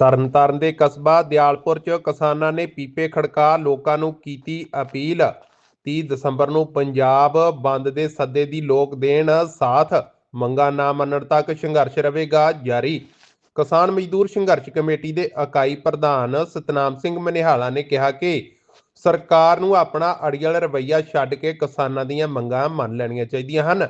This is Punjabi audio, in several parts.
ਤਰਨਤਾਰਨ ਦੇ ਕਸਬਾ ਦਿਆਲਪੁਰ 'ਚ ਕਿਸਾਨਾਂ ਨੇ ਪੀਪੇ ਖੜਕਾ ਲੋਕਾਂ ਨੂੰ ਕੀਤੀ ਅਪੀਲ। 30 ਦਸੰਬਰ ਨੂੰ ਪੰਜਾਬ ਬੰਦ ਦੇ ਸੱਦੇ ਦੀ ਲੋਕ ਦੇਣ ਸਾਥ। ਮੰਗਾ ਨਾ ਮੰਨਣ ਤੱਕ ਸੰਘਰਸ਼ ਰਹੇਗਾ ਜਾਰੀ। ਕਿਸਾਨ ਮਜ਼ਦੂਰ ਸੰਘਰਸ਼ ਕਮੇਟੀ ਦੇ ਇਕਾਈ ਪ੍ਰਧਾਨ ਸਤਨਾਮ ਸਿੰਘ ਮਨਿਹਾਲਾ ਨੇ ਕਿਹਾ ਕਿ ਸਰਕਾਰ ਨੂੰ ਆਪਣਾ ਅੜੀਅਲ ਰਵੱਈਆ ਛੱਡ ਕੇ ਕਿਸਾਨਾਂ ਦੀਆਂ ਮੰਗਾਂ ਮੰਨ ਲੈਣੀਆਂ ਚਾਹੀਦੀਆਂ ਹਨ।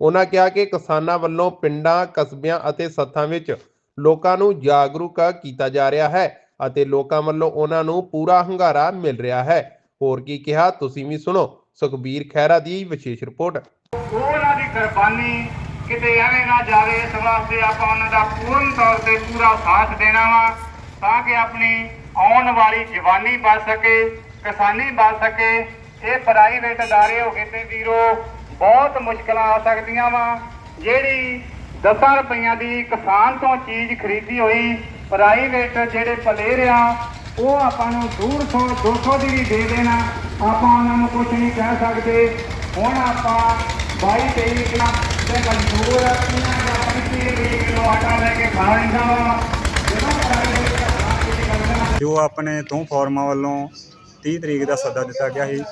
ਉਹਨਾਂ ਕਿਹਾ ਕਿ ਕਿਸਾਨਾਂ ਵੱਲੋਂ ਪਿੰਡਾਂ, ਕਸਬਿਆਂ ਅਤੇ ਸੱਥਾਂ ਵਿੱਚ ਲੋਕਾਂ ਨੂੰ ਜਾਗਰੂਕ ਕੀਤਾ ਜਾ ਰਿਹਾ ਹੈ ਅਤੇ ਲੋਕਾਂ ਵੱਲੋਂ ਉਹਨਾਂ ਨੂੰ ਪੂਰਾ ਹੰਗਾਰਾ ਮਿਲ ਰਿਹਾ ਹੈ। ਹੋਰ ਕੀ ਕਿਹਾ, ਤੁਸੀਂ ਵੀ ਸੁਣੋ। ਸੁਖਬੀਰ ਖਹਿਰਾ ਦੀ ਵਿਸ਼ੇਸ਼ ਰਿਪੋਰਟ। ਉਹਨਾਂ ਦੀ ਕੁਰਬਾਨੀ ਕਿਤੇ ਐਵੇਂ ਨਾ ਜਾਵੇ, ਇਸ ਵਾਸਤੇ ਆਪਾਂ ਉਹਨਾਂ ਦਾ ਪੂਰਨ ਤੌਰ ਤੇ ਪੂਰਾ ਸਾਥ ਦੇਣਾ ਵਾ, ਤਾਂ ਕਿ ਆਪਣੀ ਆਉਣ ਵਾਲੀ ਜਵਾਨੀ ਬਚ ਸਕੇ, ਕਿਸਾਨੀ ਬਚ ਸਕੇ। ਇਹ ਪ੍ਰਾਈਵੇਟ ਅਦਾਰੇ ਹੋ ਗਏ ਤੇ ਵੀਰੋ, ਬਹੁਤ ਮੁਸ਼ਕਲਾਂ ਆ ਸਕਦੀਆਂ ਵਾ। ਜਿਹੜੀ 10 ਰੁਪਈਆਂ ਦੀ ਕਿਸਾਨ ਤੋਂ ਚੀਜ਼ ਖਰੀਦੀ ਹੋਈ ਪ੍ਰਾਈਵੇਟ ਜਿਹੜੇ ਪਲੇਅਰ ਆ, ਉਹ ਆਪਾਂ ਨੂੰ ਦੂਰ ਸੌ 200 ਦੀ ਵੀ ਦੇ ਦੇਣਾ। ਆਪਾਂ ਉਹਨਾਂ ਨੂੰ ਕੁਝ ਨਹੀਂ ਕਹਿ ਸਕਦੇ। ਹੁਣ ਆਪਾਂ 22 23 ਕਿਲੋ ਤੇ ਮਜ਼ਦੂਰ ਇਹਨਾਂ ਦਾ 35 ਕਿਲੋ ਆਟਾ ਲੈ ਕੇ ਖਾ ਲੈਂਦਾ ਵਾ। ਜੋ ਆਪਣੇ ਤੋਂ ਫਾਰਮਾਂ ਵੱਲੋਂ 30 ਤਰੀਕ ਦਾ ਸੱਦਾ ਦਿੱਤਾ ਗਿਆ ਸੀ,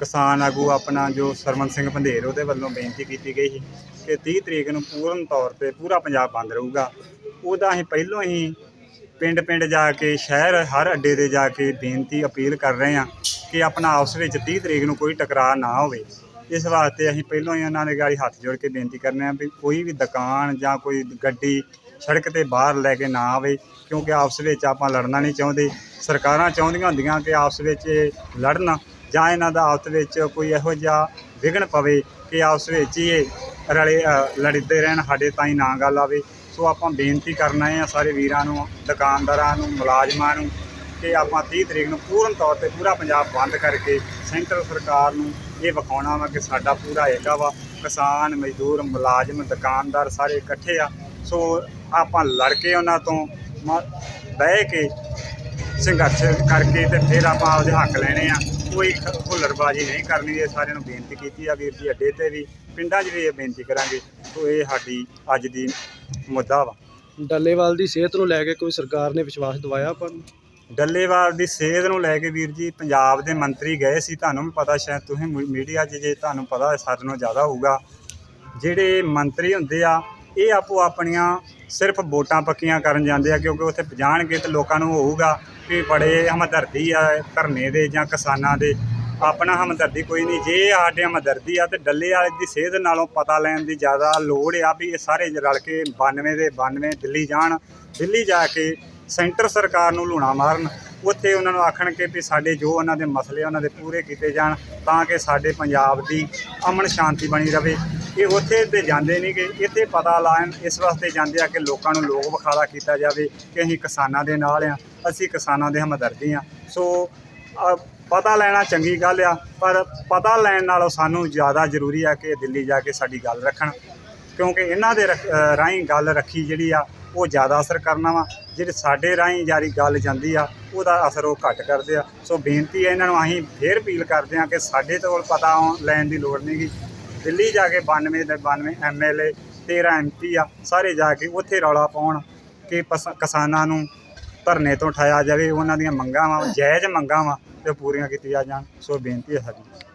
ਕਿਸਾਨ ਆਗੂ ਆਪਣਾ ਜੋ ਸਰਮਨ ਸਿੰਘ ਪੰਧੇਰ ਉਹਦੇ ਵੱਲੋਂ ਬੇਨਤੀ ਕੀਤੀ ਗਈ ਸੀ। ਕਿ 30 ਤਰੀਕ ਨੂੰ ਪੂਰਨ ਤੌਰ ਤੇ ਪੂਰਾ ਪੰਜਾਬ ਬੰਦ ਰਹੂਗਾ। ਉਹਦਾ ਅਸੀਂ ਪਹਿਲਾਂ ਹੀ ਪਿੰਡ ਪਿੰਡ ਜਾ ਕੇ, ਸ਼ਹਿਰ ਹਰ ਅੱਡੇ ਤੇ ਜਾ ਕੇ ਬੇਨਤੀ, ਅਪੀਲ ਕਰ ਰਹੇ ਹਾਂ ਕਿ ਆਪਣਾ ਆਪਸ ਵਿੱਚ 30 ਤਰੀਕ ਨੂੰ ਕੋਈ ਟਕਰਾਅ ਨਾ ਹੋਵੇ। ਇਸ ਵਾਸਤੇ ਅਸੀਂ ਪਹਿਲਾਂ ਹੀ ਉਹਨਾਂ ਦੇ ਗਾੜੀ ਹੱਥ ਜੋੜ ਕੇ ਬੇਨਤੀ ਕਰਨੇ ਆ ਵੀ ਕੋਈ ਵੀ ਦੁਕਾਨ ਜਾਂ ਕੋਈ ਗੱਡੀ ਸੜਕ ਤੇ ਬਾਹਰ ਲੈ ਕੇ ਨਾ ਆਵੇ, ਕਿਉਂਕਿ ਆਪਸ ਵਿੱਚ ਆਪਾਂ ਲੜਨਾ ਨਹੀਂ ਚਾਹੁੰਦੇ। ਸਰਕਾਰਾਂ ਚਾਹੁੰਦੀਆਂ ਹੁੰਦੀਆਂ ਕਿ ਆਪਸ ਵਿੱਚ ਇਹ ਲੜਨ ਜਾਂ ਇਹਨਾਂ ਦਾ ਆਪਸ ਵਿੱਚ ਕੋਈ ਇਹੋ ਜਿਹਾ ਵਿਘਨ ਪਵੇ ਕਿ ਆਪਸ ਵਿੱਚ ਹੀ ਇਹ ਰਲੇ ਅ, ਲੜਦੇ ਰਹਿਣ ਸਾਡੇ ਤਾਈਂ ਨਾ ਗੱਲ ਆਵੇ। ਸੋ ਆਪਾਂ ਬੇਨਤੀ ਕਰਨਾ ਹੈ ਸਾਰੇ ਵੀਰਾਂ ਨੂੰ ਦੁਕਾਨਦਾਰਾਂ ਨੂੰ ਮੁਲਾਜ਼ਮਾਂ ਨੂੰ ਕਿ ਆਪਾਂ 30 ਤਰੀਕ ਨੂੰ ਪੂਰਨ ਤੌਰ ਤੇ ਪੂਰਾ ਪੰਜਾਬ ਬੰਦ ਕਰਕੇ ਸੈਂਟਰ ਸਰਕਾਰ ਨੂੰ ਇਹ ਵਿਖਾਉਣਾ ਵਾ ਕਿ ਸਾਡਾ ਪੂਰਾ ਏਕਾ ਵਾ। ਕਿਸਾਨ ਮਜ਼ਦੂਰ ਮੁਲਾਜ਼ਮ ਦੁਕਾਨਦਾਰ ਸਾਰੇ ਇਕੱਠੇ ਆ। ਸੋ ਆਪਾਂ ਲੜ ਕੇ ਉਹਨਾਂ ਤੋਂ ਮ- ਬਹਿ ਕੇ ਸੰਘਰਸ਼ ਕਰਕੇ ਤੇ ਫਿਰ ਆਪਾਂ ਆਪਦੇ ਹੱਕ ਲੈਣੇ ਆ। ਕੋਈ ਹੁੱਲੜਬਾਜ਼ੀ ਨਹੀਂ ਕਰਨੀ ਇਹ ਸਾਰਿਆਂ ਨੂੰ ਬੇਨਤੀ ਕੀਤੀ ਆ ਵੀਰ ਜੀ ਅੱਡੇ ਤੇ ਵੀ ਪਿੰਡਾਂ 'ਚ ਵੀ ਇਹ ਬੇਨਤੀ ਕਰਾਂਗੇ ਸੋ ਇਹ ਸਾਡੀ ਅੱਜ ਦੀ ਮੁੱਦਾ ਵਾ। ਡੱਲੇਵਾਲ ਦੀ ਸਿਹਤ ਨੂੰ ਲੈ ਕੇ ਕੋਈ ਸਰਕਾਰ ਨੇ ਵਿਸ਼ਵਾਸ ਦਿਵਾਇਆ ਆਪਾਂ ਨੂੰ? ਡੱਲੇਵਾਲ ਦੀ ਸਿਹਤ ਨੂੰ ਲੈ ਕੇ ਵੀਰ ਜੀ ਪੰਜਾਬ ਦੇ ਮੰਤਰੀ ਗਏ ਸੀ ਤੁਹਾਨੂੰ ਵੀ ਪਤਾ ਸ਼ਾਇਦ ਤੁਸੀਂ ਮੀਡੀਆ 'ਚ ਜੇ ਤੁਹਾਨੂੰ ਪਤਾ ਸਾਡੇ ਨਾਲੋਂ ਜ਼ਿਆਦਾ ਹੋਊਗਾ। ਜਿਹੜੇ ਮੰਤਰੀ ਹੁੰਦੇ ਆ ਇਹ ਆਪੋ ਆਪਣੀਆਂ ਸਿਰਫ ਵੋਟਾਂ ਪੱਕੀਆਂ ਕਰਨ ਜਾਂਦੇ ਆ ਕਿਉਂਕਿ ਉੱਥੇ ਜਾਣਗੇ ਤੇ ਲੋਕਾਂ ਨੂੰ ਹੋਊਗਾ। ਕਿ ਬੜੇ ਹਮਦਰਦੀ ਆ ਧਰਨੇ ਦੇ ਜਾਂ ਕਿਸਾਨਾਂ ਦੇ। ਆਪਣਾ ਹਮਦਰਦੀ ਕੋਈ ਨਹੀਂ। ਜੇ ਸਾਡੇ ਹਮਦਰਦੀ ਆ ਤੇ ਡੱਲੇ ਵਾਲੇ ਦੀ ਸਿਹਤ ਨਾਲੋਂ ਪਤਾ ਲੈਣ ਦੀ ਜ਼ਿਆਦਾ ਲੋੜ ਆ ਵੀ ਇਹ ਸਾਰੇ ਰਲ ਕੇ 92 ਦੇ 92 ਦਿੱਲੀ ਜਾਣ, ਦਿੱਲੀ ਜਾ ਕੇ ਸੈਂਟਰ ਸਰਕਾਰ ਨੂੰ ਲੂਣਾ ਮਾਰਨ। ਉੱਥੇ ਉਹਨਾਂ ਨੂੰ ਆਖਣ ਕਿ ਵੀ ਸਾਡੇ ਜੋ ਉਹਨਾਂ ਦੇ ਮਸਲੇ ਉਹਨਾਂ ਦੇ ਪੂਰੇ ਕੀਤੇ ਜਾਣ ਤਾਂ ਕਿ ਸਾਡੇ ਪੰਜਾਬ ਦੀ ਅਮਨ ਸ਼ਾਂਤੀ ਬਣੀ ਰਵੇ। ਇਹ ਉੱਥੇ ਤੇ ਜਾਂਦੇ ਨਹੀਂ ਕਿ ਇੱਥੇ ਪਤਾ ਲਾਣ ਇਸ ਵਾਸਤੇ ਜਾਂਦੇ ਆ ਕਿ ਲੋਕਾਂ ਨੂੰ ਲੋਕ ਵਿਖਾਲਾ ਕੀਤਾ ਜਾਵੇ ਕਿ ਅਸੀਂ ਕਿਸਾਨਾਂ ਦੇ ਨਾਲ ਆ, ਅਸੀਂ ਕਿਸਾਨਾਂ ਦੇ ਹਮਦਰਦੀ ਆ। ਸੋ ਪਤਾ ਲੈਣਾ ਚੰਗੀ ਗੱਲ ਆ, ਪਰ ਪਤਾ ਲੈਣ ਨਾਲੋਂ ਸਾਨੂੰ ਜ਼ਿਆਦਾ ਜ਼ਰੂਰੀ ਆ ਕਿ ਦਿੱਲੀ ਜਾ ਕੇ ਸਾਡੀ ਗੱਲ ਰੱਖਣ। ਕਿਉਂਕਿ ਇਹਨਾਂ ਦੇ ਰੱਖ- ਰਾਹੀਂ ਗੱਲ ਰੱਖੀ ਜਿਹੜੀ ਆ, ਉਹ ਜ਼ਿਆਦਾ ਅਸਰ ਕਰਨਾ ਵਾ। ਜਿਹੜੇ ਸਾਡੇ ਰਾਹੀਂ ਜਾਰੀ ਗੱਲ ਜਾਂਦੀ ਆ, ਉਹਦਾ ਅਸਰ ਉਹ ਘੱਟ ਕਰਦੇ ਆ। ਸੋ ਬੇਨਤੀ ਹੈ ਇਹਨਾਂ ਨੂੰ, ਅਸੀਂ ਫੇਰ ਅਪੀਲ ਕਰਦੇ ਆ ਕਿ ਸਾਡੇ ਕੋਲ ਪਤਾ ਲੈਣ ਦੀ ਲੋੜ ਨਹੀਂਗੀ ਦਿੱਲੀ ਜਾ ਕੇ 92 ਦੇ 92 ਐਮਐਲਏ 13 ਐਮਪੀ ਆ, ਸਾਰੇ ਜਾ ਕੇ ਉੱਥੇ ਰੌਲਾ ਪਾਉਣ ਕਿ ਪਸ- ਕਿਸਾਨਾਂ ਨੂੰ ਧਰਨੇ ਤੋਂ ਉਠਾਇਆ ਜਾਵੇ, ਉਹਨਾਂ ਦੀਆਂ ਮੰਗਾਂ ਵਾ, ਜਾਇਜ਼ ਮੰਗਾਂ ਵਾ ਤੇ ਉਹ ਪੂਰੀਆਂ ਕੀਤੀਆਂ ਜਾਣ। ਸੋ ਬੇਨਤੀ ਹੈ ਸਾਡੀ।